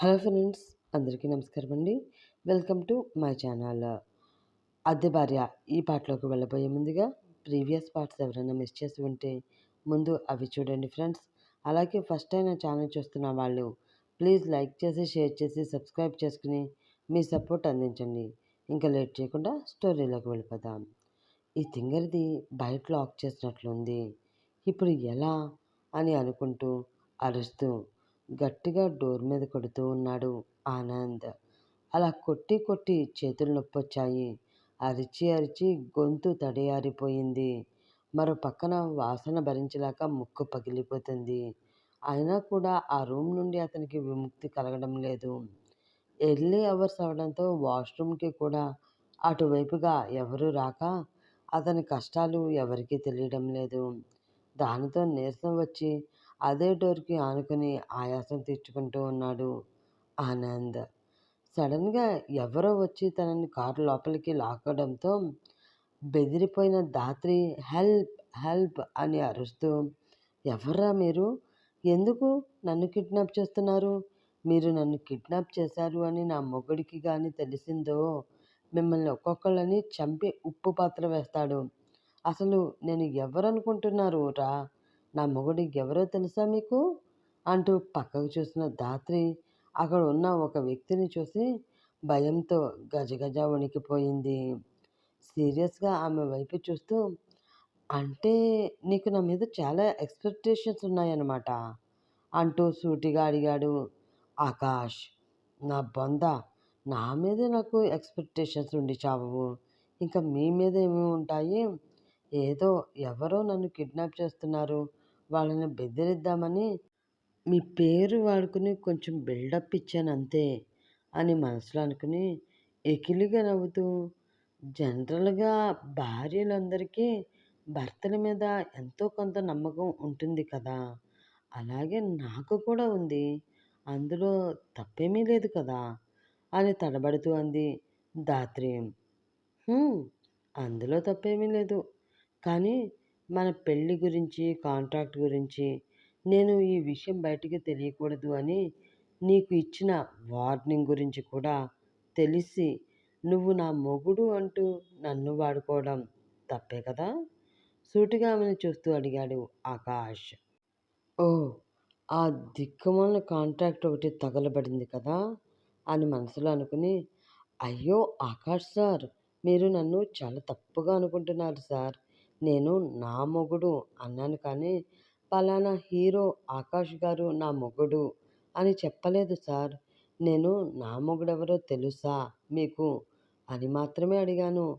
Hello friends అందరికీ నమస్కారం అండి వెల్కమ్ టు మై ఛానల్. అద్దె భార్య ఈ పాటలోకి వెళ్ళబోయే ముందుగా ప్రీవియస్ పార్ట్స్ ఎవరైనా మిస్ చేసి ఉంటే ముందు అవి చూడండి ఫ్రెండ్స్. అలాగే ఫస్ట్ టైం ఛానల్ చూస్తున్న వాళ్ళు ప్లీజ్ లైక్ చేసి షేర్ చేసి సబ్స్క్రైబ్ చేసుకుని మీ సపోర్ట్ అందించండి. ఇంకా లేట్ చేయకుండా స్టోరీలోకి వెళ్ళిపోదాం. ఈ తింగరిది బయట లాక్ చేసినట్లుంది. ఇప్పుడు ఎలా అని అనుకుంటూ అరుస్తూ గట్టిగా డోర్ మీద కొడుతూ ఉన్నాడు ఆనంద్. అలా కొట్టి కొట్టి చేతులు నొప్పొచ్చాయి. అరిచి అరిచి గొంతు తడియారిపోయింది. మరో పక్కన వాసన భరించలేక ముక్కు పగిలిపోతుంది. అయినా కూడా ఆ రూమ్ నుండి అతనికి విముక్తి కలగడం లేదు. ఎర్లీ అవర్స్ అవడంతో వాష్రూమ్కి కూడా అటువైపుగా ఎవరు రాక అతని కష్టాలు ఎవరికీ తెలియడం లేదు. దానితో నీరసం వచ్చి అదే డోర్కి ఆనుకుని ఆయాసం తీర్చుకుంటూ ఉన్నాడు ఆనంద్. సడన్గా ఎవరో వచ్చి తనని కారు లోపలికి లాక్కడంతో బెదిరిపోయిన దాత్రి హెల్ప్ హెల్ప్ అని అరుస్తూ ఎవర్రా మీరు? ఎందుకు నన్ను కిడ్నాప్ చేస్తున్నారు? మీరు నన్ను కిడ్నాప్ చేశారు అని నా మొగుడికి కానీ తెలిసిందో? మిమ్మల్ని ఒక్కొక్కళ్ళని చంపి ఉప్పు పాత్ర వేస్తాడు. అసలు నేను ఎవరనుకుంటున్నారు రా? నా మొగుడు ఎవరో తెలుసా మీకు? అంటూ పక్కకు చూసిన ధాత్రి అక్కడ ఉన్న ఒక వ్యక్తిని చూసి భయంతో గజగజ వణికిపోయింది. సీరియస్గా ఆమె వైపు చూస్తూ అంటే నీకు నా మీద చాలా ఎక్స్పెక్టేషన్స్ ఉన్నాయన్నమాట అంటూ సూటిగా అడిగాడు ఆకాష్. నా బొంద నా మీదే నాకు ఎక్స్పెక్టేషన్స్ ఉండి చావవు. ఇంకా మీ మీద ఏమి ఉంటాయి? ఏదో ఎవరో నన్ను కిడ్నాప్ చేస్తున్నారు. వాళ్ళని బెదిరిద్దామని మీ పేరు వాడుకుని కొంచెం బిల్డప్ ఇచ్చాను అంతే అని మనసులో అనుకుని ఎకిలిగా నవ్వుతూ జనరల్గా భార్యలందరికీ భర్తల మీద ఎంతో కొంత నమ్మకం ఉంటుంది కదా. అలాగే నాకు కూడా ఉంది. అందులో తప్పేమీ లేదు కదా అని తడబడుతూ అంది దాత్రి అందులో తప్పేమీ లేదు. కానీ మన పెళ్ళి గురించి కాంట్రాక్ట్ గురించి నేను ఈ విషయం బయటికి తెలియకూడదు అని నీకు ఇచ్చిన వార్నింగ్ గురించి కూడా తెలిసి నువ్వు నా మొగుడు అంటూ నన్ను వాడుకోవడం తప్పే కదా? సూటిగా ఆమెను చూస్తూ అడిగాడు ఆకాష్. ఓ ఆ దిక్కుమాల కాంట్రాక్ట్ ఒకటి తగలబడింది కదా? అని మనసులో అనుకుని అయ్యో ఆకాష్ సార్ మీరు నన్ను చాలా తప్పుగా అనుకుంటున్నారు సార్. నేను నా మొగుడు అన్నాను కానీ పలానా హీరో ఆకాష్ గారు నా మొగుడు అని చెప్పలేదు సార్. నేను నా మొగుడెవరో తెలుసా? మీకు అని మాత్రమే అడిగాను.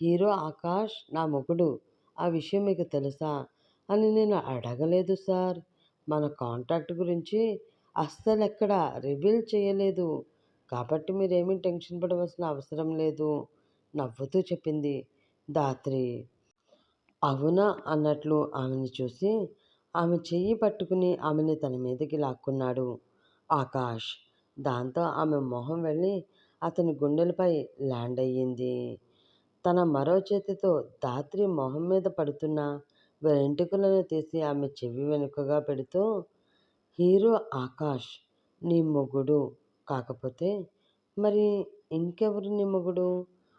హీరో ఆకాష్ నా మొగుడు ఆ విషయం మీకు తెలుసా? అని నేను అడగలేదు సార్. మన కాంట్రాక్ట్ గురించి అస్సలు ఎక్కడ రివీల్ చేయలేదు. కాబట్టి మీరేమీ టెన్షన్ పడవలసిన అవసరం లేదు నవ్వుతూ చెప్పింది దాత్రి. అవునా అన్నట్లు ఆమెను చూసి ఆమె చెయ్యి పట్టుకుని ఆమెని తన మీదకి లాక్కున్నాడు. ఆకాష్! దాంతో ఆమె మొహం వెళ్ళి అతని గుండెలపై ల్యాండ్ అయ్యింది. తన మరో చేతితో దాత్రి మొహం మీద పడుతున్న వెంట్రుకలను తీసి ఆమె చెవి వెనుకగా పెడుతూ హీరో ఆకాష్ నీ మొగుడు. కాకపోతే మరి ఇంకెవరు నీ మొగుడు?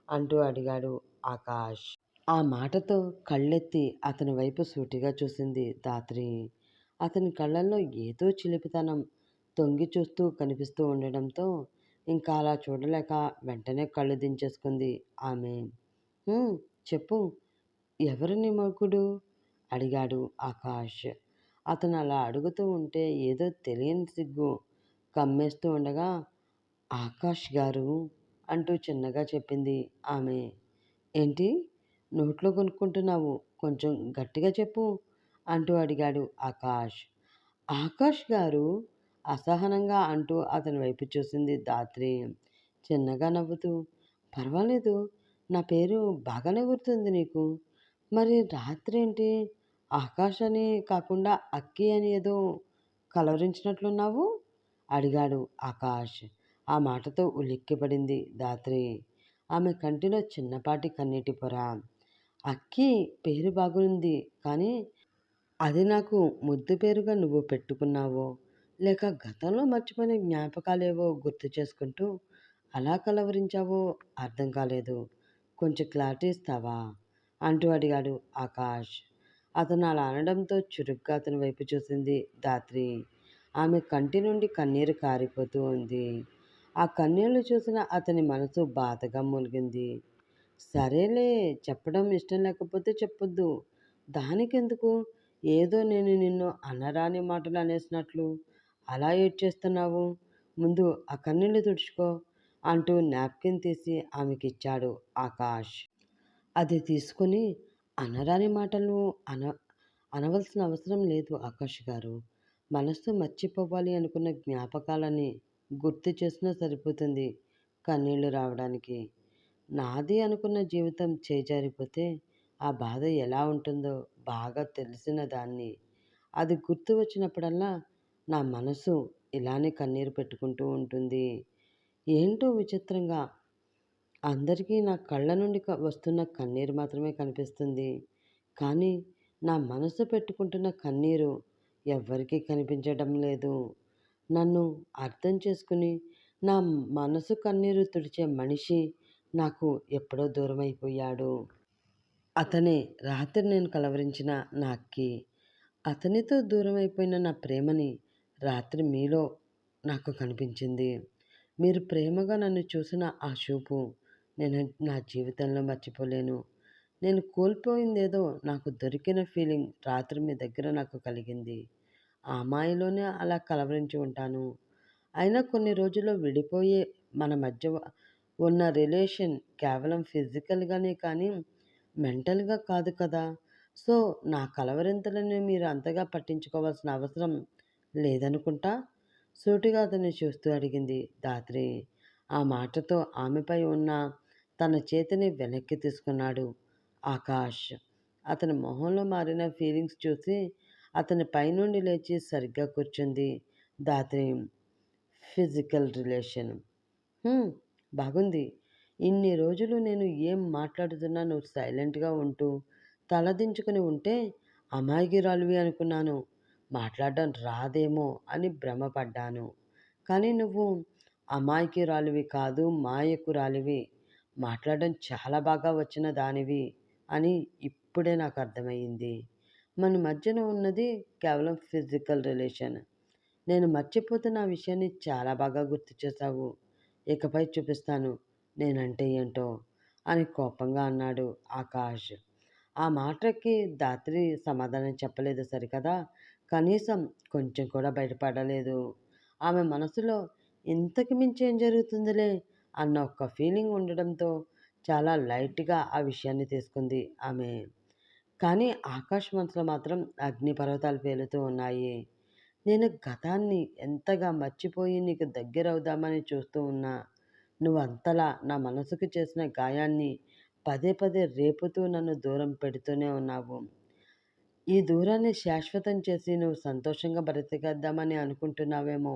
అంటూ అడిగాడు ఆకాష్. ఆ మాటతో కళ్ళెత్తి అతని వైపు సూటిగా చూసింది దాత్రి అతని కళ్ళల్లో ఏదో చిలిపితనం తొంగి చూస్తూ కనిపిస్తూ ఉండడంతో ఇంకా అలా చూడలేక వెంటనే కళ్ళు దించేసుకుంది ఆమె. చెప్పు ఎవరు నీ మగుడు? అడిగాడు ఆకాష్. అతను అలా అడుగుతూ ఉంటే ఏదో తెలియని సిగ్గు కమ్మేస్తూ ఉండగా ఆకాష్ గారు అంటూ చిన్నగా చెప్పింది ఆమె. ఏంటి? నోట్లో కొనుక్కుంటున్నావు. కొంచెం గట్టిగా చెప్పు అంటూ అడిగాడు ఆకాష్. ఆకాష్ గారు అసహనంగా అంటూ అతని వైపు చూసింది దాత్రి. చిన్నగా నవ్వుతూ పర్వాలేదు నా పేరు బాగానే గుర్తుంది నీకు. మరి రాత్రి ఏంటి? ఆకాష్ అని కాకుండా అక్కి అని ఏదో కలవరించినట్లున్నావు? అడిగాడు ఆకాష్. ఆ మాటతో ఉలిక్కిపడింది దాత్రి. ఆమె కంటిలో చిన్నపాటి కన్నీటి పొర. అక్కి పేరు బాగుంది. కానీ అది నాకు ముద్దు పేరుగా నువ్వు పెట్టుకున్నావో లేక గతంలో మర్చిపోయిన జ్ఞాపకాలేవో గుర్తు చేసుకుంటూ అలా కలవరించావో అర్థం కాలేదు. కొంచెం క్లారిటీ ఇస్తావా? అంటూ అడిగాడు ఆకాష్. అతను అలా అనడంతో చురుగ్గా అతని వైపు చూసింది ధాత్రి. ఆమె కంటి నుండి కన్నీరు కారిపోతూ ఉంది. ఆ కన్నీళ్ళు చూసిన అతని మనసు బాధగా మునిగింది. సరేలే చెప్పడం ఇష్టం లేకపోతే చెప్పొద్దు. దానికెందుకు? ఏదో నేను నిన్ను అనరాని మాటలు అనేసినట్లు. అలా ఏడ్చేస్తున్నావు ముందు ఆ కన్నీళ్ళు తుడుచుకో అంటూ నాప్కిన్ తీసి ఆమెకిచ్చాడు ఆకాష్. అది తీసుకుని అనరాని మాటలు అన అనవలసిన అవసరం లేదు ఆకాష్ గారు. మనస్సు మర్చిపోవాలి అనుకున్న జ్ఞాపకాలని గుర్తు చేసినా సరిపోతుంది కన్నీళ్ళు రావడానికి. నాది అనుకున్న జీవితం చేజారిపోతే ఆ బాధ ఎలా ఉంటుందో బాగా తెలిసిన దాన్ని. అది గుర్తు వచ్చినప్పుడల్లా నా మనసు ఇలానే కన్నీరు పెట్టుకుంటూ ఉంటుంది. ఏంటో విచిత్రంగా అందరికీ నా కళ్ళ నుండి వస్తున్న కన్నీరు మాత్రమే కనిపిస్తుంది. కానీ నా మనసు పెట్టుకుంటున్న కన్నీరు ఎవ్వరికీ కనిపించడం లేదు. నన్ను అర్థం చేసుకుని నా మనసు కన్నీరు తుడిచే మనిషి నాకు ఎప్పుడో దూరమైపోయాడు. అతనే రాత్రి నేను కలవరించిన నాకి అతనితో దూరమైపోయిన నా ప్రేమని రాత్రి మీలో నాకు కనిపించింది. మీరు ప్రేమగా నన్ను చూసిన ఆ చూపు నేను నా జీవితంలో మర్చిపోలేను. నేను కోల్పోయిందేదో నాకు దొరికిన ఫీలింగ్ రాత్రి మీ దగ్గర నాకు కలిగింది. ఆ మాయలోనే అలా కలవరించి ఉంటాను. అయినా కొన్ని రోజుల్లో విడిపోయే మన మధ్య ఉన్న రిలేషన్ కేవలం ఫిజికల్గానే కానీ మెంటల్గా కాదు కదా! సో నా కలవరింతలని మీరు అంతగా పట్టించుకోవాల్సిన అవసరం లేదనుకుంటా? సూటిగా అతన్ని చూస్తూ అడిగింది దాత్రి ఆ మాటతో ఆమెపై ఉన్న తన చేతిని వెనక్కి తీసుకున్నాడు ఆకాష్. అతని మొహంలో మారిన ఫీలింగ్స్ చూసి అతని పైనుండి లేచి సరిగ్గా కూర్చుంది దాత్రి ఫిజికల్ రిలేషన్. బాగుంది. ఇన్ని రోజులు నేను ఏం మాట్లాడుతున్నా నువ్వు సైలెంట్గా ఉంటూ తలదించుకుని ఉంటే అమాయకురాలివి అనుకున్నాను. మాట్లాడడం రాదేమో అని భ్రమపడ్డాను. కానీ నువ్వు అమాయకురాలివి కాదు మాయకురాలివి. మాట్లాడడం చాలా బాగా వచ్చిన దానివి అని ఇప్పుడే నాకు అర్థమయ్యింది. మన మధ్యన ఉన్నది కేవలం ఫిజికల్ రిలేషన్. నేను మర్చిపోతున్న ఆ విషయాన్ని చాలా బాగా గుర్తు చేశావు. ఇకపై చూపిస్తాను. నేనంటే ఏంటో? అని కోపంగా అన్నాడు ఆకాష్. ఆ మాటకి దాత్రి సమాధానం చెప్పలేదు సరికదా? కనీసం కొంచెం కూడా బయటపడలేదు. ఆమె మనసులో ఇంతకు మించి ఏం జరుగుతుందిలే? అన్న ఒక్క ఫీలింగ్ ఉండడంతో చాలా లైట్గా ఆ విషయాన్ని తీసుకుంది ఆమె. కానీ ఆకాశ మనసులో మాత్రం అగ్నిపర్వతాలు పేలుతూ ఉన్నాయి. నేను గతాన్ని ఎంతగా మర్చిపోయి నీకు దగ్గరవుదామని చూస్తూ ఉన్నా నువ్వు అంతలా నా మనసుకు చేసిన గాయాన్ని పదే పదే రేపుతూ నన్ను దూరం పెడుతూనే ఉన్నావు. ఈ దూరాన్ని శాశ్వతం చేసి నువ్వు సంతోషంగా బ్రతికేద్దామని అనుకుంటున్నావేమో.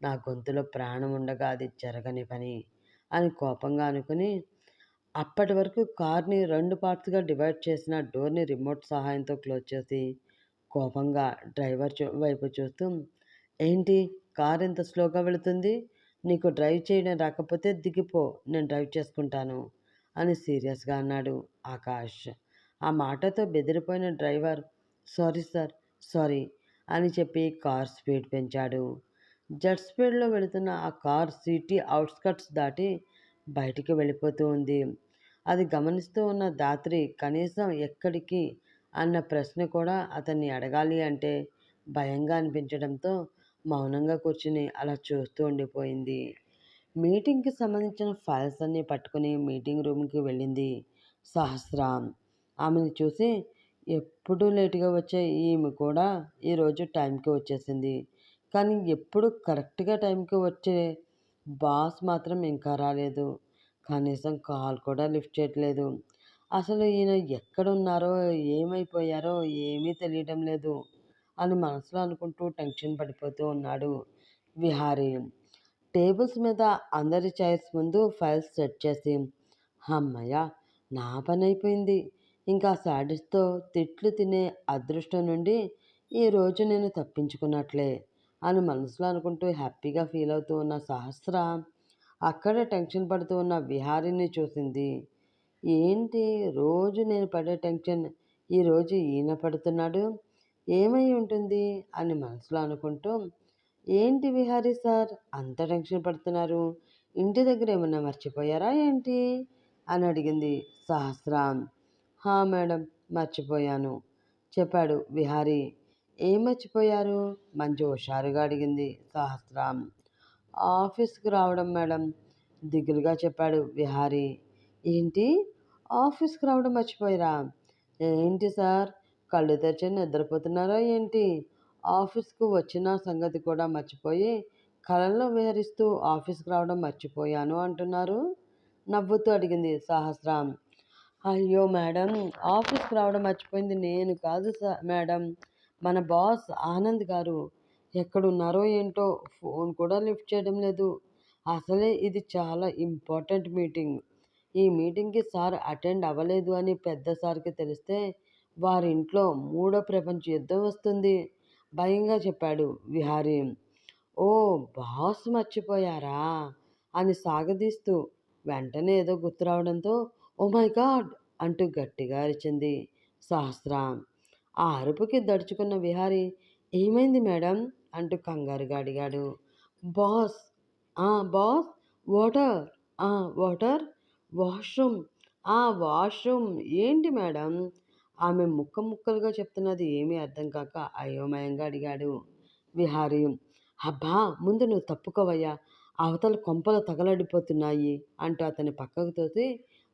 నా గొంతులో ప్రాణం ఉండగా అది జరగని పని అని కోపంగా అనుకుని అప్పటి వరకు కార్ని రెండు పార్ట్స్గా డివైడ్ చేసిన డోర్ని రిమోట్ సహాయంతో క్లోజ్ చేసి కోపంగా డ్రైవర్ వైపు చూస్తూ ఏంటి? కార్ ఎంత స్లోగా వెళుతుంది. నీకు డ్రైవ్ చేయడం రాకపోతే దిగిపో. నేను డ్రైవ్ చేసుకుంటాను అని సీరియస్గా అన్నాడు ఆకాష్. ఆ మాటతో బెదిరిపోయిన డ్రైవర్ సారీ సార్ సారీ అని చెప్పి కార్ స్పీడ్ పెంచాడు. జెట్ స్పీడ్లో వెళుతున్న ఆ కార్ సిటీ అవుట్స్కట్స్ దాటి బయటికి వెళ్ళిపోతూ ఉంది. అది గమనిస్తూ ఉన్న దాత్రి కనీసం ఎక్కడికి అన్న ప్రశ్న కూడా అతన్ని అడగాలి అంటే భయంగా అనిపించడంతో మౌనంగా కూర్చుని అలా చూస్తూ ఉండిపోయింది. మీటింగ్కి సంబంధించిన ఫైల్స్ అన్నీ పట్టుకుని మీటింగ్ రూమ్కి వెళ్ళింది సహస్ర ఆమెను చూసి ఎప్పుడు లేటుగా వచ్చే ఈమె కూడా ఈరోజు టైంకి వచ్చేసింది. కానీ ఎప్పుడు కరెక్ట్గా టైంకి వచ్చే బాస్ మాత్రం ఇంకా రాలేదు. కనీసం కాల్ కూడా లిఫ్ట్ చేయట్లేదు. అసలు ఈయన ఎక్కడున్నారో ఏమైపోయారో ఏమీ తెలియడం లేదు అని మనసులో అనుకుంటూ టెన్షన్ పడిపోతూ ఉన్నాడు విహారీ. టేబుల్స్ మీద అందరి చైర్స్ ముందు ఫైల్స్ సెట్ చేసి అమ్మయ్య నా పని అయిపోయింది ఇంకా శాడిస్తో తిట్లు తినే అదృష్టం నుండి ఈరోజు నేను తప్పించుకున్నట్లే అని మనసులో అనుకుంటూ హ్యాపీగా ఫీల్ అవుతూ ఉన్న సహస్ర అక్కడే టెన్షన్ పడుతూ ఉన్న విహారిని చూసింది. ఏంటి? రోజు నేను పడే టెన్షన్. ఈరోజు ఈయన పడుతున్నాడు. ఏమై ఉంటుంది? అని మనసులో అనుకుంటూ ఏంటి విహారీ సార్? అంత టెన్షన్ పడుతున్నారు. ఇంటి దగ్గర ఏమన్నా మర్చిపోయారా ఏంటి? అని అడిగింది సహస్ర హా మేడం మర్చిపోయాను. చెప్పాడు విహారీ. ఏం మర్చిపోయారు? మంచి హుషారుగా అడిగింది సహస్రం ఆఫీస్కి రావడం మేడం దిగులుగా చెప్పాడు విహారీ. ఏంటి? ఆఫీస్కి రావడం మర్చిపోయారా. ఏంటి సార్? కళ్ళు తెరిచి నిద్రపోతున్నారా ఏంటి? ఆఫీస్కు వచ్చిన సంగతి కూడా మర్చిపోయి కళల్లో విహరిస్తూ ఆఫీస్కి రావడం మర్చిపోయాను అంటున్నారు. నవ్వుతూ అడిగింది సహస్రం అయ్యో మేడం ఆఫీస్కి రావడం మర్చిపోయింది నేను కాదు సార్ మేడం. మన బాస్ ఆనంద్ గారు ఎక్కడున్నారో ఏంటో ఫోన్ కూడా లిఫ్ట్ చేయడం లేదు. అసలే ఇది చాలా ఇంపార్టెంట్ మీటింగ్. ఈ మీటింగ్కి సార్ అటెండ్ అవ్వలేదు అని పెద్ద సార్కి తెలిస్తే వారి ఇంట్లో మూడో ప్రపంచ యుద్ధం వస్తుంది. భయంగా చెప్పాడు విహారీ. ఓ బాస్ మర్చిపోయారా? అని సాగదీస్తూ వెంటనే ఏదో గుర్తు రావడంతో ఓ మై గాడ్! అంటూ గట్టిగా అరిచింది సహస్ర. ఆ అరుపుకి దడుచుకున్న విహారి ఏమైంది మేడం? అంటూ కంగారుగా అడిగాడు. Boss? Boss? Water? Water? Washroom. ఆ వాష్రూమ్ ఏంటి మేడం? ఆమె ముక్క ముక్కలుగా చెప్తున్నది ఏమీ అర్థం కాక అయోమయంగా అడిగాడు విహారీ. అబ్బా ముందు నువ్వు తప్పుకోవయ్యా. అవతల కొంపలు తగలడిపోతున్నాయి అంటూ అతని పక్కకు తోసి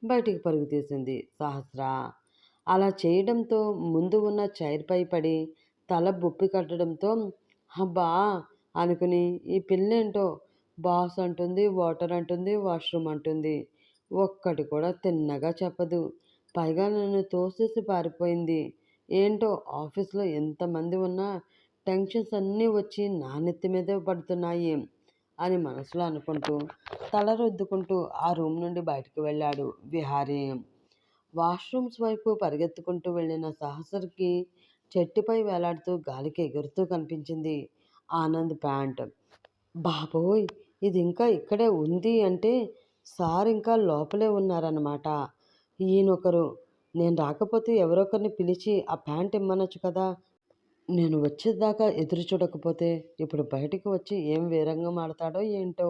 బయటికి పరుగు తీసింది సహస్ర. అలా చేయడంతో ముందు ఉన్న చైర్పై పడి తల బుప్పి కట్టడంతో అబ్బా అనుకుని ఈ పిల్లేంటో? బాస్ అంటుంది వాటర్ అంటుంది వాష్రూమ్ అంటుంది. ఒక్కటి కూడా తిన్నగా చెప్పదు. పైగా నన్ను తోసేసి పారిపోయింది. ఏంటో ఆఫీస్లో ఎంతమంది ఉన్నా టెన్షన్స్ అన్నీ వచ్చి నా నెత్తి మీదే పడుతున్నాయి అని మనసులో అనుకుంటూ తల రుద్దుకుంటూ ఆ రూమ్ నుండి బయటకు వెళ్ళాడు విహారీ. వాష్రూమ్స్ వైపు పరిగెత్తుకుంటూ వెళ్ళిన సహసర్కి చెట్టుపై వేలాడుతూ గాలికి ఎగురుతూ కనిపించింది ఆనంద్ ప్యాంట్. బాబోయ్ ఇది ఇంకా ఇక్కడే ఉంది అంటే సార్ ఇంకా లోపలే ఉన్నారన్నమాట. ఈయనొకరు నేను రాకపోతే ఎవరొకరిని పిలిచి ఆ ప్యాంట్ ఇమ్మనొచ్చు కదా? నేను వచ్చేదాకా ఎదురు చూడకపోతే ఇప్పుడు బయటికి వచ్చి ఏం వేరంగా మాడతాడో ఏంటో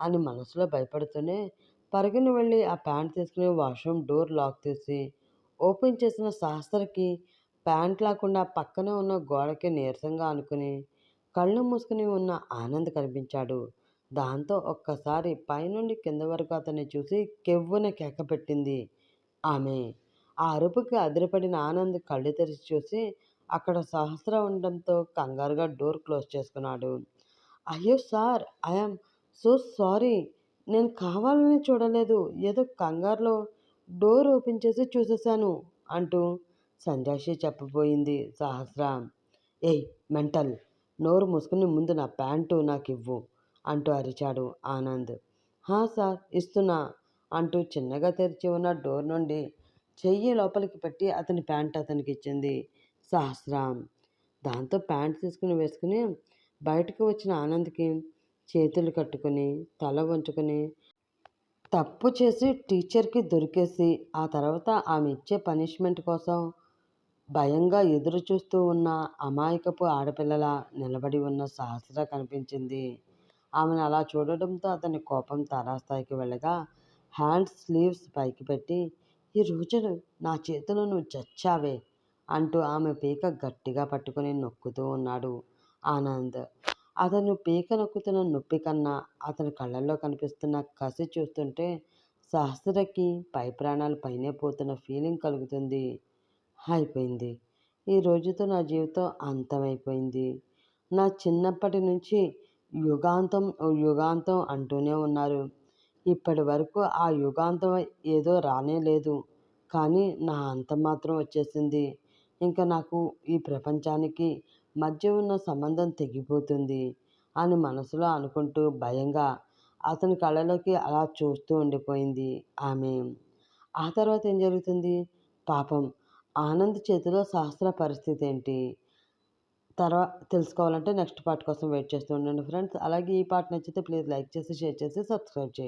అని మనసులో భయపడుతూనే పరుగున వెళ్ళి ఆ ప్యాంట్ తీసుకుని వాష్రూమ్ డోర్ లాక్ తీసి ఓపెన్ చేసిన శాస్త్రకి ప్యాంట్ లేకుండా పక్కనే ఉన్న గోడకి నీరసంగా అనుకుని కళ్ళు మూసుకుని ఉన్న ఆనంద్ కనిపించాడు. దాంతో ఒక్కసారి పైనుండి కింద వరకు అతన్ని చూసి కెవ్వున కేకపెట్టింది ఆమె ఆ అరుపుకి అదిరిపడిన ఆనంద్ కళ్ళు తెరిచి చూసి అక్కడ సహస్ర ఉండడంతో కంగారుగా డోర్ క్లోజ్ చేసుకున్నాడు. అయ్యో సార్ ఐఎమ్ సో సారీ. నేను కావాలని చూడలేదు. ఏదో కంగారులో డోర్ ఓపెన్ చేసి చూసేశాను అంటూ సంజాషి చెప్పబోయింది సహస్ర. ఏయ్ మెంటల్ నోరు మూసుకుని ముందు నా ప్యాంటు నాకు ఇవ్వు అంటూ అరిచాడు ఆనంద్. హా సార్ ఇస్తున్నా అంటూ చిన్నగా తెరిచి ఉన్న డోర్ నుండి చెయ్యి లోపలికి పెట్టి అతని ప్యాంట్ అతనికి ఇచ్చింది సహస్రం. దాంతో ప్యాంట్ తీసుకుని వేసుకుని బయటకు వచ్చిన ఆనంద్కి చేతులు కట్టుకుని తల వంచుకొని తప్పు చేసి టీచర్కి దొరికేసి ఆ తర్వాత ఆమె ఇచ్చే పనిష్మెంట్ కోసం భయంగా ఎదురు చూస్తూ ఉన్న అమాయకపు ఆడపిల్లల నిలబడి ఉన్న సహస్ర కనిపించింది. ఆమెను అలా చూడడంతో అతని కోపం తారాస్థాయికి వెళ్ళగా హ్యాండ్స్ స్లీవ్స్ పైకి పెట్టి ఈ రోజును నా చేతిలో నువ్వు చచ్చావే అంటూ ఆమె పీక గట్టిగా పట్టుకుని నొక్కుతూ ఉన్నాడు ఆనంద్. అతను పీక నొక్కుతున్న నొప్పి కన్నా అతని కళ్ళల్లో కనిపిస్తున్న కసి చూస్తుంటే సహస్రకి పై ప్రాణాలు పైనే పోతున్న ఫీలింగ్ కలుగుతుంది. అయిపోయింది. ఈ రోజుతో నా జీవితం అంతమైపోయింది. నా చిన్నప్పటి నుంచి యుగాంతం యుగాంతం అంటూనే ఉన్నారు. ఇప్పటి వరకు ఆ యుగాంతం ఏదో రానే లేదు. కానీ నా అంతం మాత్రం వచ్చేసింది. ఇంకా నాకు ఈ ప్రపంచానికి మధ్య ఉన్న సంబంధం తెగిపోతుంది అని మనసులో అనుకుంటూ భయంగా అతని కళ్ళలోకి అలా చూస్తూ ఉండిపోయింది ఆమె. ఆ తర్వాత ఏం జరుగుతుంది? పాపం ఆనంద్ చేతిలో శాస్త్ర పరిస్థితి ఏంటి? తర్వాత తెలుసుకోవాలంటే నెక్స్ట్ పార్ట్ కోసం వెయిట్ చేస్తూ ఉండండి ఫ్రెండ్స్. అలాగే ఈ పార్ట్ నచ్చితే ప్లీజ్ లైక్ చేసి షేర్ చేసి సబ్స్క్రైబ్ చేయండి.